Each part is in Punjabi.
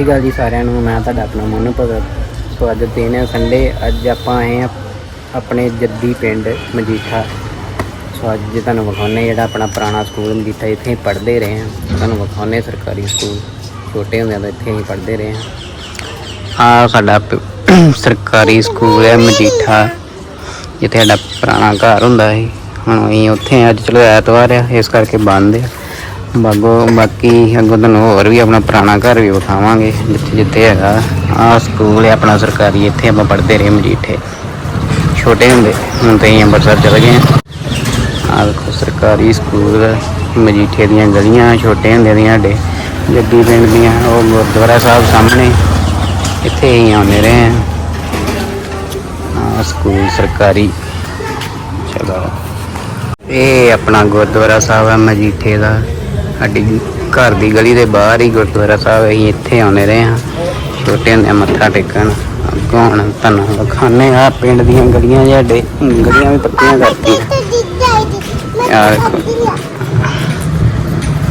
ਸ਼੍ਰੀ ਅਕਾਲ ਜੀ ਸਾਰਿਆਂ ਨੂੰ, ਮੈਂ ਤੁਹਾਡਾ ਆਪਣਾ ਮਨੂ ਭਗਤ। ਸੋ ਅੱਜ ਦਿਨ ਹੈ ਸੰਡੇ, ਅੱਜ ਆਪਾਂ ਆਏ ਆ ਆਪਣੇ ਜੱਦੀ ਪਿੰਡ ਮਜੀਠਾ। ਸੋ ਅੱਜ ਜੇ ਤੁਹਾਨੂੰ ਵਿਖਾਉਣੇ ਜਿਹੜਾ ਆਪਣਾ ਪੁਰਾਣਾ ਸਕੂਲ ਮਜੀਠਾ, ਇੱਥੇ ਹੀ ਪੜ੍ਹਦੇ ਰਹੇ ਹਾਂ। ਤੁਹਾਨੂੰ ਵਿਖਾਉਣੇ ਸਰਕਾਰੀ ਸਕੂਲ, ਛੋਟੇ ਹੁੰਦਿਆਂ ਤੋਂ ਇੱਥੇ ਹੀ ਪੜ੍ਹਦੇ ਰਹੇ ਹਾਂ। ਆ ਸਾਡਾ ਪ- ਸਰਕਾਰੀ ਸਕੂਲ ਹੈ ਮਜੀਠਾ, ਜਿੱਥੇ ਸਾਡਾ ਪੁਰਾਣਾ ਘਰ ਹੁੰਦਾ ਸੀ। ਹੁਣ ਅਸੀਂ ਉੱਥੇ ਅੱਜ ਚਲੋ ਐਤਵਾਰ ਆ, ਇਸ ਕਰਕੇ ਬੰਦ ਆ। ਬਾਗੋ, ਬਾਕੀ ਅੱਗੋਂ ਤੁਹਾਨੂੰ ਹੋਰ ਵੀ ਆਪਣਾ ਪੁਰਾਣਾ ਘਰ ਵੀ ਵਿਖਾਵਾਂਗੇ, ਜਿੱਥੇ ਜਿੱਥੇ ਹੈਗਾ। ਆ ਸਕੂਲ ਹੈ ਆਪਣਾ ਸਰਕਾਰੀ, ਇੱਥੇ ਆਪਾਂ ਪੜ੍ਹਦੇ ਰਹੇ ਮਜੀਠੇ। ਛੋਟੇ ਹੁੰਦੇ, ਹੁਣ ਤਾਂ ਅਸੀਂ ਅੰਮ੍ਰਿਤਸਰ ਚਲੇ ਗਏ ਆ ਦੇਖੋ ਸਰਕਾਰੀ ਸਕੂਲ ਮਜੀਠੇ ਦੀਆਂ ਗਲੀਆਂ, ਛੋਟੇ ਹੁੰਦੇ ਦੀਆਂ ਸਾਡੇ। ਜੱਦੀ ਪਿੰਡ ਦੀਆਂ, ਉਹ ਗੁਰਦੁਆਰਾ ਸਾਹਿਬ ਸਾਹਮਣੇ। ਇੱਥੇ ਹੀ ਆਉਂਦੇ ਰਹੇ ਹਾਂ। ਆ ਸਕੂਲ ਸਰਕਾਰੀ। ਚਲੋ। ਇਹ ਆਪਣਾ ਗੁਰਦੁਆਰਾ ਸਾਹਿਬ ਹੈ ਮਜੀਠੇ ਦਾ। ਸਾਡੀ ਘਰ ਦੀ ਗਲੀ ਦੇ ਬਾਹਰ ਹੀ ਗੁਰਦੁਆਰਾ ਸਾਹਿਬ ਹੈ ਇੱਥੇ ਆਉਂਦੇ ਰਹੇ ਹਾਂ। ਛੋਟੇ ਹੁੰਦੇ ਮੱਥਾ ਟੇਕਣ। ਅੱਗੋਂ ਹੁਣ ਤੁਹਾਨੂੰ ਆ ਪਿੰਡ ਦੀਆਂ ਗਲੀਆਂ ਸਾਡੇ ਗਲੀਆਂ ਵੀ ਪੱਕੀਆਂ ਕਰਤੀਆਂ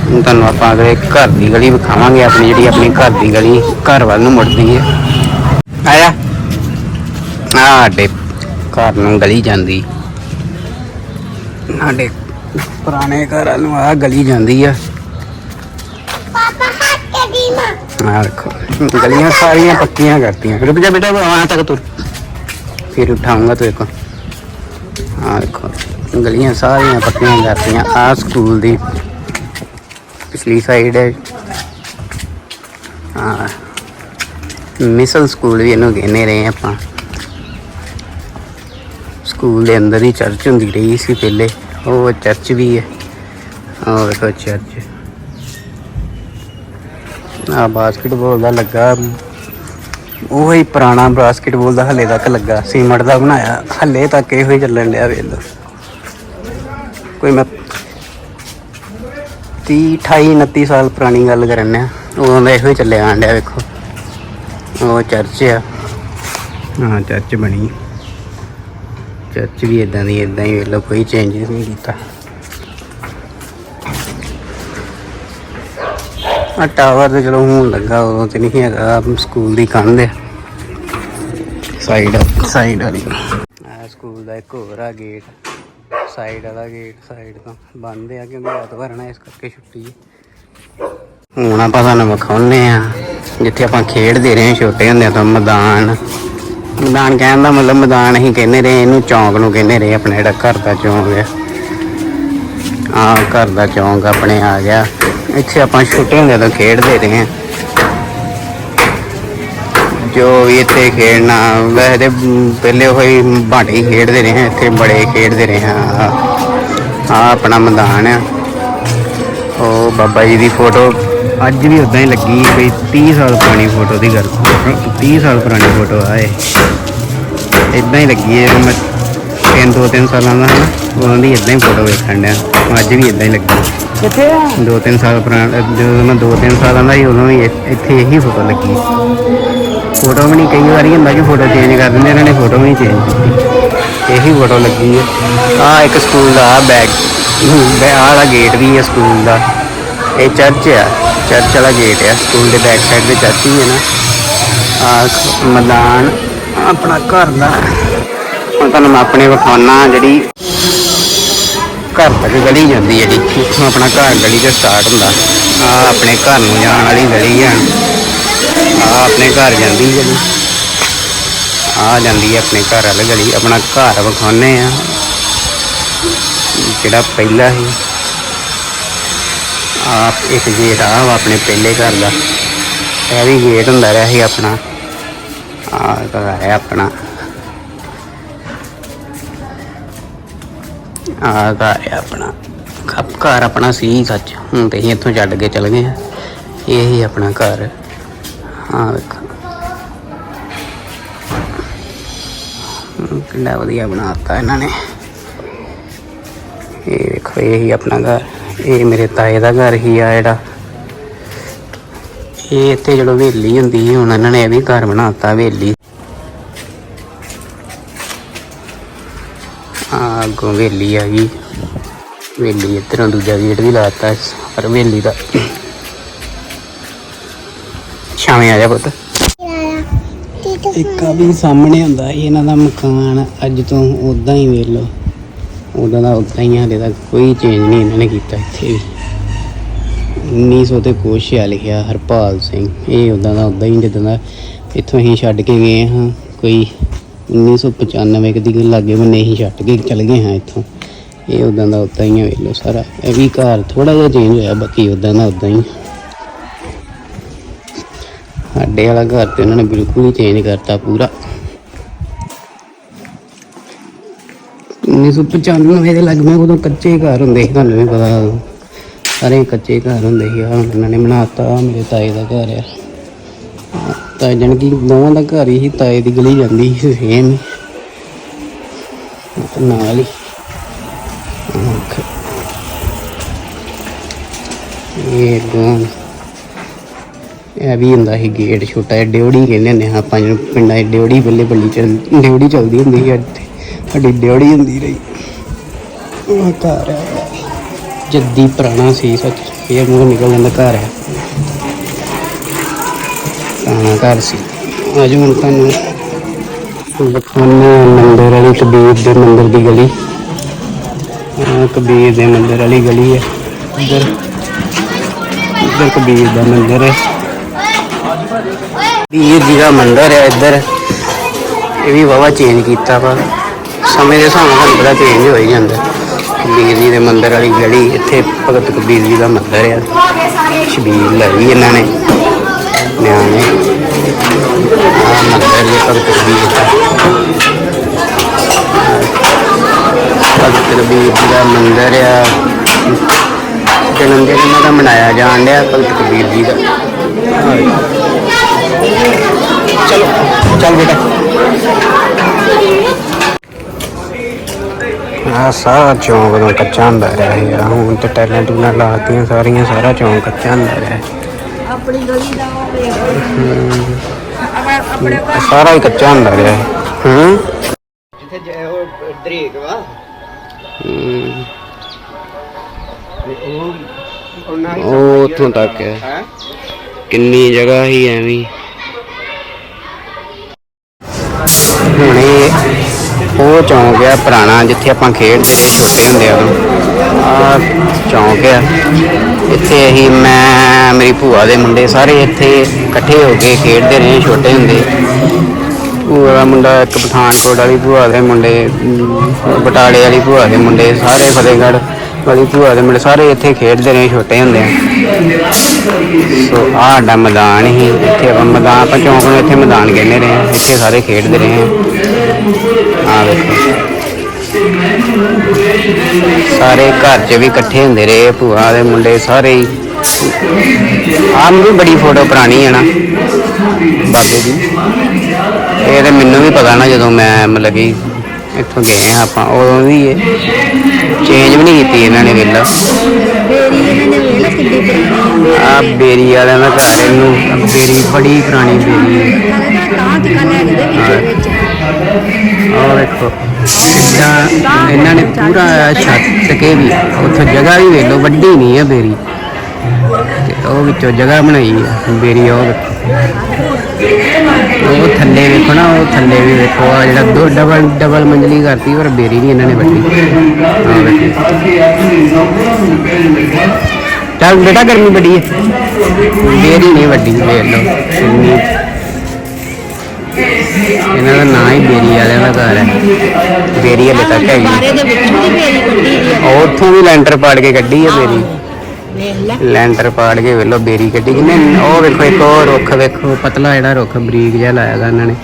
ਹੁਣ ਤੁਹਾਨੂੰ ਆਪਾਂ ਅਗਲੇ ਘਰ ਦੀ ਗਲੀ ਵਿਖਾਵਾਂਗੇ ਆਪਣੀ ਜਿਹੜੀ ਆਪਣੀ ਘਰ ਦੀ ਗਲੀ ਘਰ ਵੱਲ ਨੂੰ ਮੁੜਦੀ ਹੈ। ਆਇਆ। ਆ ਸਾਡੇ ਘਰ ਨੂੰ ਗਲੀ ਜਾਂਦੀ। ਸਾਡੇ ਪੁਰਾਣੇ ਘਰਾਂ ਨੂੰ ਆ ਗਲੀ ਜਾਂਦੀ ਆ। ਆ ਦੇਖੋ ਗਲੀਆਂ ਸਾਰੀਆਂ ਪੱਕੀਆਂ ਕਰਤੀਆਂ। ਰੁਕ ਜਾ ਬੇਟਾ ਵਹਾਂ ਤੱਕ ਤੁਰ। ਫਿਰ ਉਠਾਉਂਗਾ ਤੇਰੇ ਕੋ ਆ ਦੇਖੋ, ਗਲੀਆਂ ਸਾਰੀਆਂ ਪੱਕੀਆਂ ਕਰਤੀਆਂ ਆ ਸਕੂਲ ਦੀ। ਪਿਛਲੀ ਸਾਈਡ ਹੈ। ਆ ਮਿਸਲ ਸਕੂਲ ਵੀ ਇਹਨੂੰ ਕਹਿੰਦੇ ਰਹੇ ਆਪਾਂ। ਸਕੂਲ ਦੇ ਅੰਦਰ ਹੀ ਚਰਚ ਹੁੰਦੀ ਰਹੀ ਸੀ ਪਹਿਲੇ। ਉਹ ਚਰਚ ਵੀ ਹੈ। ਉਹ ਦੇਖੋ, ਚਰਚ। ਆ ਬਾਸਕਟਬਾਲ ਦਾ ਲੱਗਾ। ਉਹ ਹੀ ਪੁਰਾਣਾ ਬਾਸਕਟਬਾਲ ਦਾ ਹਲੇ ਤੱਕ ਲੱਗਾ। ਸੀਮਟ ਦਾ ਬਣਾਇਆ। ਹਲੇ ਤੱਕ ਇਹੋ ਹੀ ਚੱਲਣ ਡਿਆ ਵੇਖ ਲਓ। ਕੋਈ ਮੈਂ 30 28 29 ਸਾਲ ਪੁਰਾਣੀ ਗੱਲ ਕਰਨ ਆ ਉਦੋਂ ਦਾ ਇਹੋ ਹੀ ਚੱਲਿਆ ਆਣ ਡਿਆ ਵੇਖੋ। ਉਹ ਚਰਚ ਆ। ਹਾਂ ਚਰਚ ਬਣੀ। ਚਰਚ ਵੀ ਇਦਾਂ ਦੀ ਇਦਾਂ ਹੀ ਵੇਖ ਲਓ। ਕੋਈ ਚੇਂਜਸ ਨਹੀਂ ਕੀਤਾ। ਆ ਟਾਵਰ ਤੇ ਚਲੋ ਹੁਣ ਲੱਗਾ ਉਦੋਂ ਤੇ ਨਹੀਂ ਹੈਗਾ ਸਕੂਲ ਦੀ ਕੰਧ ਹੈ ਸਾਈਡ ਸਾਈਡ ਵਾਲੀ। ਆ ਸਕੂਲ ਦਾ ਇੱਕ ਹੋਰ ਆ ਗੇਟ ਸਾਈਡ ਵਾਲਾ ਗੇਟ ਸਾਈਡ ਤੋਂ ਬੰਦ ਆ ਕਿਉਂਕਿ ਐਤਵਾਰ ਨਾ ਇਸ ਕਰਕੇ ਛੁੱਟੀ ਹੈ ਹੁਣ ਆਪਾਂ ਤੁਹਾਨੂੰ ਵਿਖਾਉਨੇ ਆ ਜਿੱਥੇ ਆਪਾਂ ਖੇਡਦੇ ਰਹੇ ਛੋਟੇ ਹੁੰਦਿਆਂ ਤੋਂ ਮੈਦਾਨ। ਮੈਦਾਨ ਕਹਿਣ ਦਾ ਮਤਲਬ ਮੈਦਾਨ ਅਸੀਂ ਕਹਿੰਦੇ ਰਹੇ ਇਹਨੂੰ ਚੌਂਕ ਨੂੰ ਕਹਿੰਦੇ ਰਹੇ ਆਪਣੇ ਜਿਹੜਾ ਘਰ ਦਾ ਚੌਂਕ ਹੈ ਆ ਘਰ ਦਾ ਚੌਂਕ ਆਪਣੇ ਆ ਗਿਆ। ਇੱਥੇ ਆਪਾਂ ਛੋਟੇ ਹੁੰਦਿਆਂ ਤੋਂ ਖੇਡਦੇ ਰਹੇ ਹਾਂ। ਜੋ ਵੀ ਇੱਥੇ ਖੇਡਣਾ, ਵੈਸੇ ਤੇ ਪਹਿਲੇ ਹੋਈ ਬਾਂਟੇ ਖੇਡਦੇ ਰਹੇ ਹਾਂ, ਇੱਥੇ ਬੜੇ ਖੇਡਦੇ ਰਹੇ ਹਾਂ। ਆ ਆਪਣਾ ਮੈਦਾਨ ਆ। ਉਹ ਬਾਬਾ ਜੀ ਦੀ ਫੋਟੋ ਅੱਜ ਵੀ ਉਦਾਂ ਹੀ ਲੱਗੀ ਕੋਈ 30 ਸਾਲ ਪੁਰਾਣੀ ਫੋਟੋ ਦੀ ਗੱਲ 30 ਸਾਲ ਪੁਰਾਣੀ ਫੋਟੋ ਆ ਇਹ। ਇਦਾਂ ਹੀ ਲੱਗੀ ਹੈ ਮੈਂ ਤਿੰਨ, ਦੋ, ਤਿੰਨ ਸਾਲਾਂ ਦਾ ਹਾਂ ਉਹਨਾਂ ਦੀ ਇਦਾਂ ਹੀ ਫੋਟੋ ਵੇਖਣ ਡਿਆ। ਅੱਜ ਵੀ ਇਦਾਂ ਹੀ ਲੱਗੀ। ਕਿੱਥੇ ਆ? ਦੋ ਤਿੰਨ ਸਾਲ ਪੁਰਾਣਾ ਜਦੋਂ ਮੈਂ ਦੋ ਤਿੰਨ ਸਾਲਾਂ ਦਾ ਸੀ, ਉਦੋਂ ਵੀ ਇ- ਇੱਥੇ ਇਹੀ ਫੋਟੋ ਲੱਗੀ। ਫੋਟੋ ਵੀ ਨਹੀਂ, ਕਈ ਵਾਰੀ ਹੁੰਦਾ ਕਿ ਫੋਟੋ ਚੇਂਜ ਕਰ ਦਿੰਦੇ ਇਹਨਾਂ ਨੇ ਫੋਟੋ ਵੀ ਨਹੀਂ ਚੇਂਜ ਕੀਤੀ। ਇਹੀ ਫੋਟੋ ਲੱਗੀ ਹੈ ਆ ਇੱਕ ਸਕੂਲ ਦਾ ਆ ਬੈਗ ਆਹ ਵਾਲਾ ਗੇਟ ਵੀ ਹੈ ਸਕੂਲ ਦਾ। ਇਹ ਚਰਚ ਆ ਚਰਚ ਵਾਲਾ ਗੇਟ ਆ। ਸਕੂਲ ਦੇ ਬੈਕ ਸਾਈਡ ਤੇ ਚਰਚ ਹੀ ਹੈ ਨਾ। ਆ ਮੈਦਾਨ, ਆਪਣਾ ਘਰ ਦਾ। ਹੁਣ ਤੁਹਾਨੂੰ ਮੈਂ ਆਪਣੇ ਵਿਖਾਉਣਾ ਜਿਹੜੀ ਘਰ ਤੱਕ ਗਲੀ ਜਾਂਦੀ ਹੈ ਜੀ। ਇੱਥੋਂ ਆਪਣਾ ਘਰ ਗਲੀ ਤੋਂ ਸਟਾਰਟ ਹੁੰਦਾ। ਆ ਆਪਣੇ ਘਰ ਨੂੰ ਜਾਣ ਵਾਲੀ ਗਲੀ ਆ। ਆ ਆਪਣੇ ਘਰ ਜਾਂਦੀ ਹੈ ਜੀ। ਆ ਜਾਂਦੀ ਹੈ ਆਪਣੇ ਘਰ ਵਾਲੀ ਗਲੀ। ਆਪਣਾ ਘਰ ਵਿਖਾਉਨੇ ਆ। ਜਿਹੜਾ ਪਹਿਲਾ ਸੀ। ਆ ਇੱਕ ਗੇਟ ਆ ਵਾ ਆਪਣੇ ਪਹਿਲੇ ਘਰ ਦਾ। ਇਹ ਵੀ ਗੇਟ ਹੁੰਦਾ ਰਿਹਾ ਸੀ ਆਪਣਾ। ਆ ਘਰ ਹੈ ਆਪਣਾ। ਆਹ ਘਰ ਹੈ ਆਪਣਾ ਖੱਪ ਘਰ ਆਪਣਾ ਸੀ ਸੱਚ। ਹੁਣ ਤੇ ਅਸੀਂ ਇੱਥੋਂ ਛੱਡ ਕੇ ਚਲ ਗਏ ਆ ਇਹ ਹੀ ਆਪਣਾ ਘਰ। ਹਾਂ ਵੇਖੋ। ਕਿੰਨਾ ਵਧੀਆ ਬਣਾਤਾ ਇਹਨਾਂ ਨੇ। ਇਹ ਵੇਖੋ, ਇਹ ਹੀ ਆਪਣਾ ਘਰ। ਇਹ ਮੇਰੇ ਤਾਏ ਦਾ ਘਰ ਹੀ ਆ ਜਿਹੜਾ। ਇਹ ਇੱਥੇ ਜਦੋਂ ਹਵੇਲੀ ਹੁੰਦੀ ਸੀ, ਹੁਣ ਇਹਨਾਂ ਨੇ ਇਹ ਵੀ ਘਰ ਬਣਾਤਾ ਹਵੇਲੀ ਆ ਅੱਗੋਂ ਹਵੇਲੀ ਆ ਗਈ। ਹਵੇਲੀ ਇੱਧਰੋਂ ਦੂਜਾ ਗੇਟ ਵੀ ਲਾਤਾ ਪਰ ਹਵੇਲੀ ਦਾ ਛਾਵੇਂ ਆ ਜਾ ਪੁੱਤ। ਇੱਕ ਆ ਵੀ ਸਾਹਮਣੇ ਹੁੰਦਾ ਇਹਨਾਂ ਦਾ ਮਕਾਨ ਅੱਜ ਤੋਂ ਉਦਾਂ ਹੀ ਵੇਖ ਲਓ। ਉਦਾਂ ਦਾ ਉਦਾਂ ਹੀ ਆ, ਹਾਲੇ ਤੱਕ ਕੋਈ ਚੇਂਜ ਨਹੀਂ ਇਹਨਾਂ ਨੇ ਕੀਤਾ ਇੱਥੇ ਵੀ। 1900 ਤੇ ਕੁਛ ਆ ਲਿਖਿਆ ਹਰਪਾਲ ਸਿੰਘ। ਇਹ ਉਦਾਂ ਦਾ ਉਦਾਂ ਹੀ ਜਿੱਦਾਂ ਦਾ ਇੱਥੋਂ ਅਸੀਂ ਛੱਡ ਕੇ ਗਏ ਹਾਂ ਕੋਈ 1995 ਕੁ ਦੀ ਗੱਲ ਲੱਗੇ ਬੰਨੇ ਅਸੀਂ ਛੱਡ ਕੇ ਚਲ ਗਏ ਹਾਂ ਇੱਥੋਂ। ਇਹ ਉਦਾਂ ਦਾ ਉਦਾਂ ਹੀ ਵੇਖ ਲਓ ਸਾਰਾ। ਇਹ ਵੀ ਘਰ ਥੋੜਾ ਜਿਹਾ ਚੇਂਜ ਹੋਇਆ, ਬਾਕੀ ਉਦਾਂ ਦਾ ਉਦਾਂ ਹੀ ਸਾਡੇ ਵਾਲਾ ਘਰ ਤੇ ਉਹਨਾਂ ਨੇ ਬਿਲਕੁਲ ਹੀ ਚੇਂਜ ਕਰਤਾ ਪੂਰਾ। 1995 ਦੇ ਲੱਗ ਮੈਂ ਉਦੋਂ ਕੱਚੇ ਘਰ ਹੁੰਦੇ ਸੀ, ਤੁਹਾਨੂੰ ਵੀ ਪਤਾ। ਸਾਰੇ ਕੱਚੇ ਘਰ ਹੁੰਦੇ ਸੀ, ਆਹ ਹੁਣ ਨੇ ਬਣਾਤਾ ਆਹ ਮੇਰੇ ਤਾਏ ਦਾ ਘਰ ਆ। ਤਾਂ ਜਣ ਕਿ ਦੋਵਾਂ ਦਾ ਘਰ ਹੀ ਤਾਏ ਦੀ ਗਲੀ ਜਾਂਦੀ ਸੀ ਸੇਮ ਨਾਲ ਹੀ। ਇਹ ਗੋਂ ਇਹ ਵੀ ਹੁੰਦਾ ਸੀ ਗੇਟ ਛੋਟਾ ਜਿਹਾ ਡਿਉੜੀ ਕਹਿੰਦੇ ਨੇ ਆਪਾਂ ਜਿਹਨੂੰ ਪਿੰਡਾਂ 'ਚ ਡਿਉੜੀ ਬੱਲੇ ਬੱਲੀ ਚੱਲ ਡਿਉੜੀ ਚੱਲਦੀ ਹੁੰਦੀ ਸੀ ਇੱਥੇ ਸਾਡੀ ਡਿਉੜੀ ਹੁੰਦੀ ਰਹੀ। ਉਹ ਘਰ ਹੈ। ਜੱਦੀ ਪੁਰਾਣਾ ਸੀ ਸੱਚ, ਇਹ ਮੂੰਹ ਨਿਕਲ ਜਾਂਦਾ ਘਰ ਹੈ। ਪੁਰਾਣਾ ਘਰ ਸੀ। ਅੱਜ ਹੁਣ ਤੁਹਾਨੂੰ ਦਿਖਾਉਂਦੇ ਮੰਦਰ ਵਾਲੀ ਕਬੀਰ ਦੇ ਮੰਦਰ ਦੀ ਗਲੀ। ਕਬੀਰ ਦੇ ਮੰਦਰ ਵਾਲੀ ਗਲੀ ਹੈ। ਇੱਧਰ ਇੱਧਰ ਕਬੀਰ ਦਾ ਮੰਦਰ ਹੈ। ਵੀਰ ਜੀ ਦਾ ਮੰਦਰ ਹੈ ਇੱਧਰ। ਇਹ ਵੀ ਵਾਵਾ ਚੇਂਜ ਕੀਤਾ ਵਾ। ਸਮੇਂ ਦੇ ਹਿਸਾਬ ਨਾਲ ਬੜਾ ਚੇਂਜ ਹੋ ਹੀ ਜਾਂਦਾ। ਕਬੀਰ ਜੀ ਦੇ ਮੰਦਰ ਵਾਲੀ ਗਲੀ, ਇੱਥੇ ਭਗਤ ਕਬੀਰ ਜੀ ਦਾ ਮੰਦਰ ਹੈ ਸ਼ਬੀਲ ਲਾਈ ਇਹਨਾਂ ਨੇ। ਨਿਆਣੇ ਆ ਮੰਦਰ ਜੀ ਭਗਤ ਕਬੀਰ ਦਾ ਭਗਤ ਜੀ ਦਾ ਮੰਦਰ ਆ। ਜਨਮ ਦਿਨ ਇਹਨਾਂ ਦਾ ਮਨਾਇਆ ਜਾਣ ਡਿਆ ਭਗਤ ਕਬੀਰ ਜੀ ਦਾ। ਚਲੋ, ਚੱਲ ਬੇਟਾ। ਆ ਸਾਰਾ ਚੌਂਕ ਦਾ ਕੱਚਾ ਹੁੰਦਾ ਰਿਹਾ ਹੈ ਹੁਣ ਤੇ ਟੈਲੈਂਟ ਨਾਲ ਲਾਤੀਆਂ ਸਾਰੀਆਂ, ਸਾਰਾ ਚੌਂਕ ਕੱਚਾ ਹੁੰਦਾ ਰਿਹਾ ਹੈ। ਆਪਣੀ ਗਲੀ ਦਾ ਉਹ ਵੇਖ ਆਪਣੇ ਆਪਣੇ ਇਹ ਸਾਰਾ ਹੀ ਕੱਚਾ ਹੁੰਦਾ ਰਿਹਾ ਹੈ ਹੂੰ। ਜਿੱਥੇ ਉਹ ਦਰੇਕ ਵਾ। ਹੂੰ। ਉਹ ਉਹਨਾਂ ਹੀ ਉਹ ਉੱਥੋਂ ਤੱਕ ਹੈ। ਕਿੰਨੀ ਜਗ੍ਹਾ ਹੀ ਐਵੇਂ। ਹੀ। ਹੁਣ ਇਹ ਉਹ ਚੌਂਕ ਆ ਪੁਰਾਣਾ ਜਿੱਥੇ ਆਪਾਂ ਖੇਡਦੇ ਸੀ ਛੋਟੇ ਹੁੰਦੇ ਉਦੋਂ ਆ ਚੌਂਕ ਆ। ਇੱਥੇ ਅਸੀਂ, ਮੈਂ, ਮੇਰੀ ਭੂਆ ਦੇ ਮੁੰਡੇ ਸਾਰੇ ਇੱਥੇ ਇਕੱਠੇ ਹੋ ਕੇ ਖੇਡਦੇ ਰਹੇ, ਛੋਟੇ ਹੁੰਦੇ। ਭੂਆ ਦਾ ਮੁੰਡਾ ਇੱਕ ਪਠਾਨਕੋਟ ਵਾਲੀ, ਭੂਆ ਦੇ ਮੁੰਡੇ ਬਟਾਲੇ ਵਾਲੀ ਭੂਆ ਦੇ ਮੁੰਡੇ, ਸਾਰੇ ਫਤਿਹਗੜ੍ਹ ਵਾਲੀ ਭੂਆ ਦੇ ਮੁੰਡੇ ਸਾਰੇ ਇੱਥੇ ਖੇਡਦੇ ਰਹੇ, ਛੋਟੇ ਹੁੰਦੇ ਸੋ, ਆਹ ਸਾਡਾ ਮੈਦਾਨ ਹੀ, ਇੱਥੇ ਆਪਾਂ ਮੈਦਾਨ, ਆਪਾਂ ਚੌਂਕ ਨੂੰ ਇੱਥੇ ਮੈਦਾਨ ਕਹਿੰਦੇ ਰਹੇ ਹਾਂ। ਇੱਥੇ ਸਾਰੇ ਖੇਡਦੇ ਰਹੇ। ਹਾਂ ਆ ਵੇਖੋ। ਸਾਰੇ ਘਰ 'ਚ ਵੀ ਇਕੱਠੇ ਹੁੰਦੇ ਰਹੇ ਭੂਆ ਦੇ ਮੁੰਡੇ ਸਾਰੇ ਹੀ। ਆਹ ਮੇਰੀ ਬੜੀ ਫੋਟੋ ਪੁਰਾਣੀ ਹੈ ਨਾ ਬਾਬੇ ਦੀ। ਇਹ ਤੇ ਮੈਨੂੰ ਵੀ ਪਤਾ ਨਾ ਜਦੋਂ ਮੈਂ ਮਤਲਬ ਕਿ ਇੱਥੋਂ ਗਏ ਹਾਂ ਆਪਾਂ ਉਦੋਂ ਵੀ ਇਹ ਚੇਂਜ ਵੀ ਨਹੀਂ ਕੀਤੀ ਇਹਨਾਂ ਨੇ ਵੇਲਾ। ਆ ਬੇਰੀ ਵਾਲਿਆਂ ਦਾ ਘਰ ਇਹਨੂੰ ਬੇਰੀ ਬੜੀ ਪੁਰਾਣੀ ਬੇਰੀ ਹੈ। ਨਾਲੇ ਤਾਂ ਤਾਂ ਇਹਨਾਂ ਨੇ ਪੂਰਾ ਛੱਤ ਕੇ ਵੀ, ਉੱਥੇ ਜਗ੍ਹਾ ਵੀ ਵੇਖ ਲਓ, ਵੱਡੀ ਨਹੀਂ ਹੈ ਬੇਰੀ। ਤੇ ਉਹ ਵਿੱਚੋਂ ਜਗ੍ਹਾ ਬਣਾਈ ਹੈ ਬੇਰੀ ਉਹ ਉਹ ਥੱਲੇ ਵੇਖੋ ਨਾ, ਉਹ ਥੱਲੇ ਵੀ ਵੇਖੋ ਆ ਜਿਹੜਾ ਦੋ ਡਬਲ ਡਬਲ ਮੰਜ਼ਲੀ ਕਰਤੀ, ਪਰ ਬੇਰੀ ਨਹੀਂ ਇਹਨਾਂ ਨੇ ਵੱਡੀ ਚੱਲ ਬੇਟਾ, ਗਰਮੀ ਬੜੀ ਹੈ ਬੇਰੀ ਨਹੀਂ ਵੱਡੀ ਵੇਖ ਲਓ। ਇਹਨਾਂ ਦਾ ਨਾਂ ਹੀ ਬੇਰੀ ਵਾਲਿਆਂ ਦਾ ਘਰ ਹੈ। ਬੇਰੀ ਹਲੇ ਤੱਕ ਹੈਗੀ ਬਾਰੇ ਦੇ ਵਿੱਚੋਂ ਦੀ ਬੇਰੀ ਕੱਢੀ ਦੀ ਆ ਉਹ ਉੱਥੋਂ ਵੀ ਲੈਂਟਰ ਪਾੜ ਕੇ ਕੱਢੀ ਹੈ ਬੇਰੀ। ਵੇਖ ਲੈ। ਲੈਂਟਰ ਪਾੜ ਕੇ ਵੇਲੋ ਬੇਰੀ ਕੱਢੀ। ਕਿਨੇ ਉਹ ਵੇਖੋ ਇੱਕ ਉਹ ਰੁੱਖ ਵੇਖੋ ਪਤਲਾ ਜਿਹੜਾ ਰੁੱਖ ਬਰੀਕ ਜਿਹਾ ਲਾਇਆ ਗਾ ਇਹਨਾਂ ਨੇ।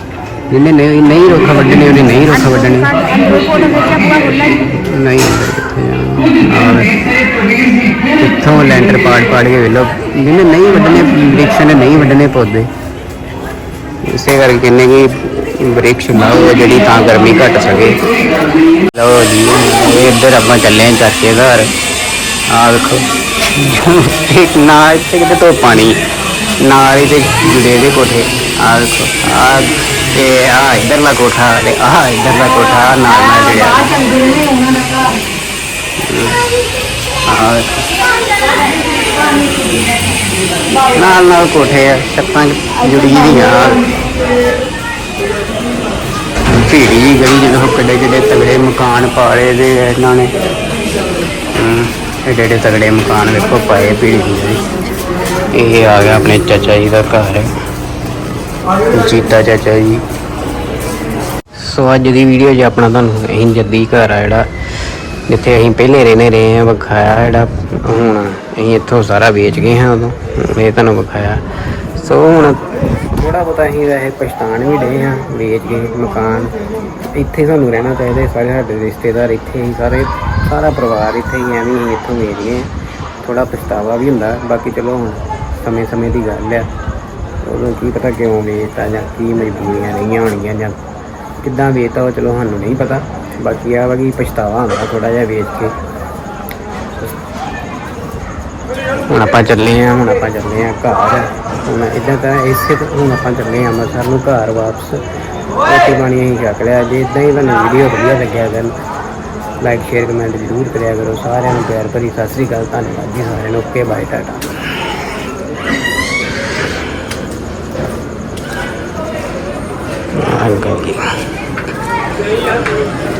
ਜਿਹਨੇ ਨਹੀਂ ਨਹੀਂ ਰੁੱਖ ਵੱਢਣੇ ਉਹਨੇ ਨਹੀਂ ਰੁੱਖ ਵੱਢਣੇ। ਅੰਦਰ ਫੋਟੋ ਖਿੱਚਿਆ ਪੂਰਾ ਖੁੱਲਾ ਹੀ। ਨਹੀਂ ਅੰਦਰ ਕਿੱਥੇ। ਇੱਥੋਂ ਲੈਂਟਰ ਪਾੜ ਪਾੜ ਕੇ ਵੇਲੋ ਜਿਹਨੇ ਨਹੀਂ ਵੱਢਣੇ ਬ੍ਰਿਕਸ਼ ਨੇ ਨਹੀਂ ਵੱਢਣੇ ਪੌਦੇ। ਇਸੇ ਕਰਕੇ ਕਹਿੰਦੇ ਕਿ ਬ੍ਰਿਕਸ਼ ਲਾਓ ਜਿਹੜੀ ਤਾਂ ਗਰਮੀ ਘਟ ਸਕੇ। ਲਓ ਜੀ ਇਹ ਇੱਧਰ ਆਪਾਂ ਚੱਲੇ ਹਾਂ ਚਾਚੇ ਘਰ। ਆ ਵੇਖੋ ਇੱਕ ਨਾ ਇੱਥੇ ਕਿਤੇ ਧੁੱਪ ਪਾਣੀ ਨਾਲ ਹੀ ਤੇ ਜੁੜੇ ਦੇ ਕੋਠੇ। ਆ ਵੇਖੋ ਆ ਤੇ ਆ ਇਧਰਲਾ ਕੋਠਾ ਤੇ ਆ ਇਧਰਲਾ ਕੋਠਾ, ਆਹ ਨਾਲ ਨਾਲ ਜੁੜਿਆ ਚੰਗੇ ਨੇ ਉਹਨਾਂ ਦਾ ਘਰ ਆ ਵੇਖੋ ਨਾਲ ਨਾਲ ਕੋਠੇ ਆ ਛੱਤਾਂ ਜੁੜੀ ਦੀਆਂ ਭੀੜੀ ਜਿਹੀ ਗਲੀ ਜਿਹਦੇ ਕਿੱਡੇ ਕਿੱਡੇ ਤਗੜੇ ਮਕਾਨ ਪਾਲੇ ਦੇ ਇਹਨਾਂ ਨੇ। ਹਮ, ਏਡੇ ਤਗੜੇ ਮਕਾਨ ਵੇਖੋ ਪਾਏ ਭੀੜੀ ਜਿਹੀ ਇਹ ਆ ਗਿਆ ਆਪਣੇ ਚਾਚਾ ਜੀ ਦਾ ਘਰ। ਜੀਤਾ ਚਾਚਾ ਜੀ। ਸੋ ਅੱਜ ਦੀ ਵੀਡੀਓ 'ਚ ਆਪਣਾ ਤੁਹਾਨੂੰ ਅਸੀਂ ਜੱਦੀ ਘਰ ਆ ਜਿਹੜਾ। ਜਿੱਥੇ ਅਸੀਂ ਪਹਿਲੇ ਰਹਿੰਦੇ ਰਹੇ ਹਾਂ, ਵਿਖਾਇਆ ਜਿਹੜਾ ਹੁਣ ਅਸੀਂ ਇੱਥੋਂ ਸਾਰਾ ਵੇਚ ਗਏ ਹਾਂ ਉਦੋਂ। ਇਹ ਤੁਹਾਨੂੰ ਵਿਖਾਇਆ। ਸੋ ਹੁਣ ਥੋੜਾ ਬਹੁਤਾ ਅਸੀਂ ਵੈਸੇ ਪਛਤਾਣ ਵੀ ਰਹੇ ਹਾਂ, ਵੇਚ ਗਏ ਮਕਾਨ। ਇੱਥੇ ਸਾਨੂੰ ਰਹਿਣਾ ਚਾਹੀਦਾ ਸਾਰੇ ਸਾਡੇ ਰਿਸ਼ਤੇਦਾਰ ਇੱਥੇ ਹੀ, ਸਾਰੇ, ਸਾਰਾ ਪਰਿਵਾਰ ਇੱਥੇ ਹੀ, ਐਵੇਂ ਹੀ ਇੱਥੋਂ ਵੇਚ ਗਏ ਥੋੜਾ ਪਛਤਾਵਾ ਵੀ ਹੁੰਦਾ, ਬਾਕੀ ਚਲੋ ਹੁਣ ਸਮੇਂ ਸਮੇਂ ਦੀ ਗੱਲ ਆ ਉਦੋਂ ਕੀ ਪਤਾ ਕਿਉਂ ਵੇਚਤਾ ਜਾਂ ਕੀ ਮਜਬੂਰੀਆਂ ਰਹੀਆਂ ਹੋਣਗੀਆਂ ਜਾਂ ਕਿੱਦਾਂ ਵੇਚਤਾ ਉਹ ਚਲੋ ਸਾਨੂੰ ਨਹੀਂ ਪਤਾ। ਬਾਕੀ ਆ ਵਾ ਕਿ ਪਛਤਾਵਾ ਹੁੰਦਾ ਥੋੜਾ ਜਿਹਾ ਵੇਚ ਕੇ। ਹੁਣ ਆਪਾਂ ਚੱਲੇ ਆ ਹੁਣ ਆਪਾਂ ਚੱਲੇ ਆ ਘਰ। ਹੁਣ ਇੱਦਾਂ ਤਾਂ ਇਸੇ ਹੁਣ ਆਪਾਂ ਚੱਲੇ ਆ ਅੰਮ੍ਰਿਤਸਰ ਨੂੰ ਘਰ ਵਾਪਸ। ਰੋਟੀ ਪਾਣੀ ਅਸੀਂ ਛਕ ਲਿਆ, ਜੇ ਇਦਾਂ ਹੀ ਤੁਹਾਨੂੰ ਵੀਡੀਓ ਵਧੀਆ ਲੱਗਿਆ ਕਰਨ ਲਾਈਕ ਸ਼ੇਅਰ ਕਮੈਂਟ ਜ਼ਰੂਰ ਕਰਿਆ ਕਰੋ। ਸਾਰਿਆਂ ਨੂੰ ਪਿਆਰ ਭਰੀ ਸਤਿ ਸ੍ਰੀ ਅਕਾਲ, ਧੰਨਵਾਦ ਜੀ ਸਾਰਿਆਂ ਨੂੰ। Okay bye tata I'm going to